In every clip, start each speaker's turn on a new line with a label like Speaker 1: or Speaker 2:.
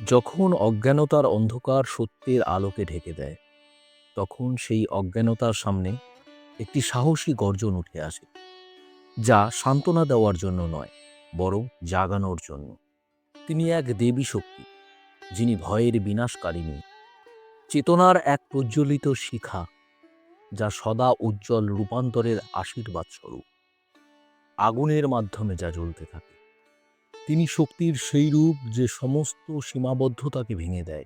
Speaker 1: যখন অজ্ঞানতার অন্ধকার সত্যের আলোকে ঢেকে দেয়, তখন সেই অজ্ঞানতার সামনে একটি সাহসী গর্জন উঠে আসে, যা সান্ত্বনা দেওয়ার জন্য নয়, বরং জাগানোর জন্য। তিনি এক দেবী শক্তি, যিনি ভয়ের বিনাশকারিণী। চেতনার এক প্রজ্বলিত শিখা, যা সদা উজ্জ্বল রূপান্তরের আশীর্বাদ স্বরূপ আগুনের মাধ্যমে যা জ্বলতে থাকে। তিনি শক্তির সেই রূপ যে সমস্ত সীমাবদ্ধতাকে ভেঙে দেয়।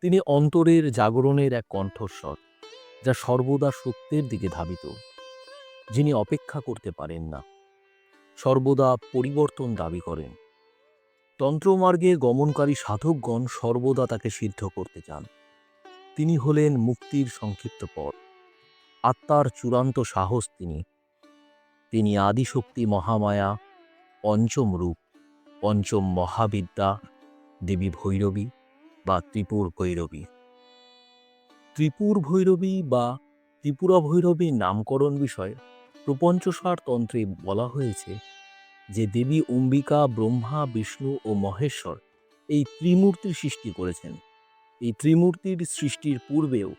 Speaker 1: তিনি অন্তরের জাগরণের এক কণ্ঠস্বর, যা সর্বদা সত্যের দিকে ধাবিত, যিনি অপেক্ষা করতে পারেন না, সর্বদা পরিবর্তন দাবি করেন। তন্ত্রমার্গে গমনকারী সাধকগণ সর্বদা তাকে সিদ্ধ করতে চান। তিনি হলেন মুক্তির সংক্ষিপ্ত পথ আত্মার চূড়ান্ত সাহস তিনি। তিনি আদিশক্তি মহামায়া পঞ্চম রূপ। পঞ্চম মহাবিদ্যা, দেবী ভৈরবী বা ত্রিপুর ভৈরবী। ত্রিপুর ভৈরবী বা ত্রিপুরা ভৈরবী নামকরণ বিষয়ে প্রপঞ্চসার তন্ত্রে বলা হয়েছে যে দেবী অম্বিকা, ব্রহ্মা, বিষ্ণু ও মহেশ্বর এই ত্রিমূর্তির সৃষ্টি করেছেন। এই ত্রিমূর্তির সৃষ্টির পূর্বেও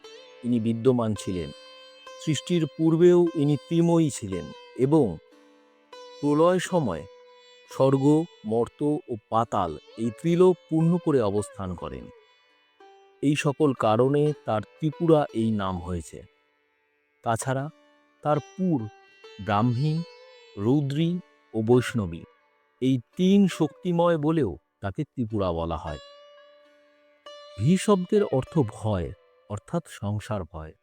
Speaker 1: ইনি বিদ্যমান ছিলেন। সৃষ্টির পূর্বেও ইনি ত্রিময়ী ছিলেন এবং প্রলয় সময় স্বর্গ, মর্ত ও পাতাল এই ত্রিলোক পূর্ণ করে অবস্থান করেন। এই সকল কারণে তার ত্রিপুরা এই নাম হয়েছে। তাছাড়া তার পুর ব্রাহ্মী, রৌদ্রী ও বৈষ্ণবী এই তিন শক্তিময় বলেও তাকে ত্রিপুরা বলা হয়। ভি শব্দের অর্থ ভয়, অর্থাৎ সংসার ভয়।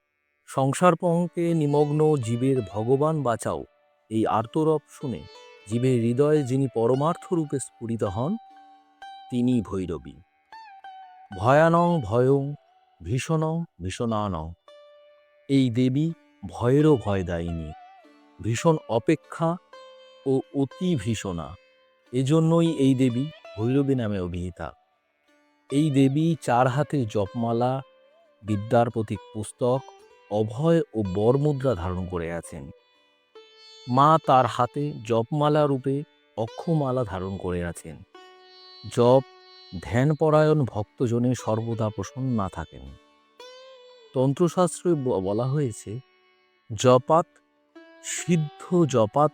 Speaker 1: সংসার পঙ্কে নিমগ্ন জীবের ভগবান বাঁচাও, এই আর্তরব শুনে জীবের হৃদয়ে যিনি পরমার্থ রূপে স্ফুরিত হন তিনি ভৈরবী। ভয়ানং ভয়ং ভীষণং ভীষণানং। এই দেবী ভয়েরও ভয়দায়িনী ভীষণ অপেক্ষা ও অতি ভীষণা। এজন্যই এই দেবী ভৈরবী নামে অভিহিতা। এই দেবী চার হাতে জপমালা, বিদ্যার প্রতীক পুস্তক, অভয় ও বরমুদ্রা ধারণ করে আছেন। মা তার হাতে জপমালা রূপে অক্ষমালা ধারণ করে আছেন। জপ, ধ্যানপরায়ণ ভক্তজনে সর্বদা প্রসন্না থাকেন। তন্ত্রশাস্ত্রে বলা হয়েছে, জপাত, সিদ্ধ জপাত,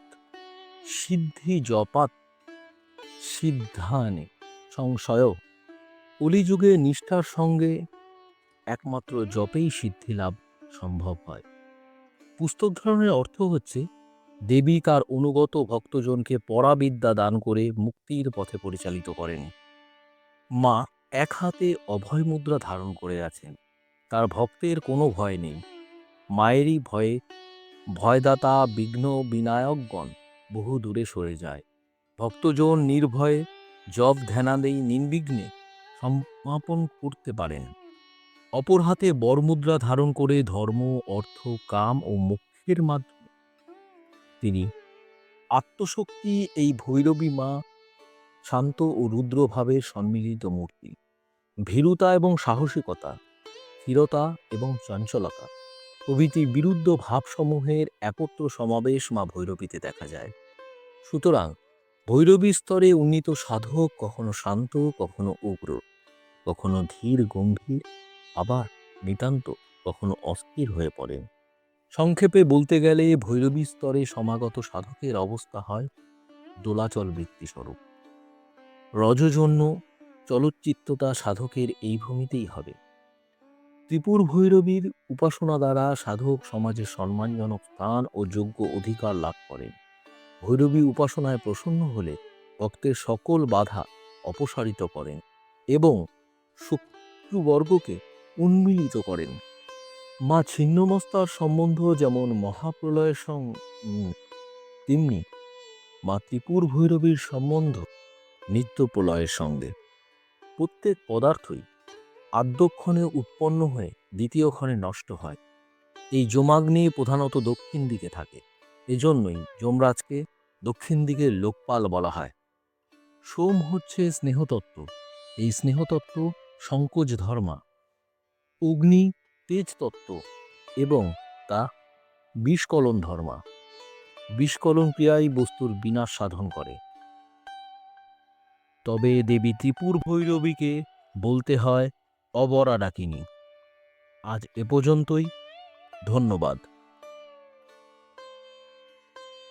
Speaker 1: সিদ্ধি জপাত, সিদ্ধানে সংশয়। কলিযুগে নিষ্ঠার সঙ্গে একমাত্র জপেই সিদ্ধি লাভ সম্ভব হয়। পুস্তক ধারণের অর্থ হচ্ছে দেবী তার অনুগত ভক্তজনকে পরাবিদ্যা দান করে মুক্তির পথে পরিচালিত করেন। মা এক হাতে অভয় মুদ্রা ধারণ করে আছেন। তার ভক্তের কোনো ভয় নেই। মায়েরই ভয়ে ভয়দাতা, বিঘ্ন, বিনায়কগণ বহু দূরে সরে যায়। ভক্তজন নির্ভয়ে জপ ধ্যানাদেই নির্বিঘ্নে সমাপন করতে পারেন। অপর হাতে বরমুদ্রা ধারণ করে ধর্ম, অর্থ, কাম ও মোক্ষের মাধ্যমে তিনি, আত্মশক্তি এই ভৈরবী মা শান্ত ও রুদ্রভাবের সম্মিলিত মূর্তি, ভীরুতা এবং সাহসিকতা, স্থিরতা এবং চঞ্চলতা প্রভৃতি বিরুদ্ধ ভাবসমূহের একত্র সমাবেশ মা ভৈরবীতে দেখা যায়। সুতরাং ভৈরবী স্তরে উন্নীত সাধক কখনো শান্ত, কখনো উগ্র, কখনো ধীর গম্ভীর, আবার নিতান্ত, কখনো অস্থির হয়ে পড়েন। সংক্ষেপে বলতে গেলে ভৈরবী স্তরে সমাগত সাধকের অবস্থা হয় দোলাচল বৃত্তিস্বরূপ। রজজন্য চলচ্চিত্রতা সাধকের এই ভূমিতেই হবে। ত্রিপুর ভৈরবীর উপাসনা দ্বারা সাধক সমাজে সম্মানজনক স্থান ও যোগ্য অধিকার লাভ করেন। ভৈরবী উপাসনায় প্রসন্ন হলে ভক্তের সকল বাধা অপসারিত করেন এবং শত্রুবর্গকে উন্মিলিত করেন। মা ছিন্নমস্তার সম্বন্ধ যেমন মহাপ্রলয়ের সঙ্গে তেমনি মা ত্রিপুর ভৈরবীর সম্বন্ধ নিত্য প্রলয়ের সঙ্গে। প্রত্যেক পদার্থই আদ্যক্ষণে উৎপন্ন হয়ে দ্বিতীয় ক্ষণে নষ্ট হয়। এই যমাগ্নি প্রধানত দক্ষিণ দিকে থাকে। এজন্যই যমরাজকে দক্ষিণ দিকের লোকপাল বলা হয়। সোম হচ্ছে স্নেহতত্ত্ব। এই স্নেহতত্ত্ব সংকোচ ধর্মা। অগ্নি তেজ তত্ত্ব এবং তা বিষকলন ধর্মা। বিষকলন ক্রিয়াই বস্তুর বিনাশ সাধন করে। তবে দেবী ত্রিপুর ভৈরবীকে বলতে হয় অবরা ডাকিনী আজ এ পর্যন্তই। ধন্যবাদ।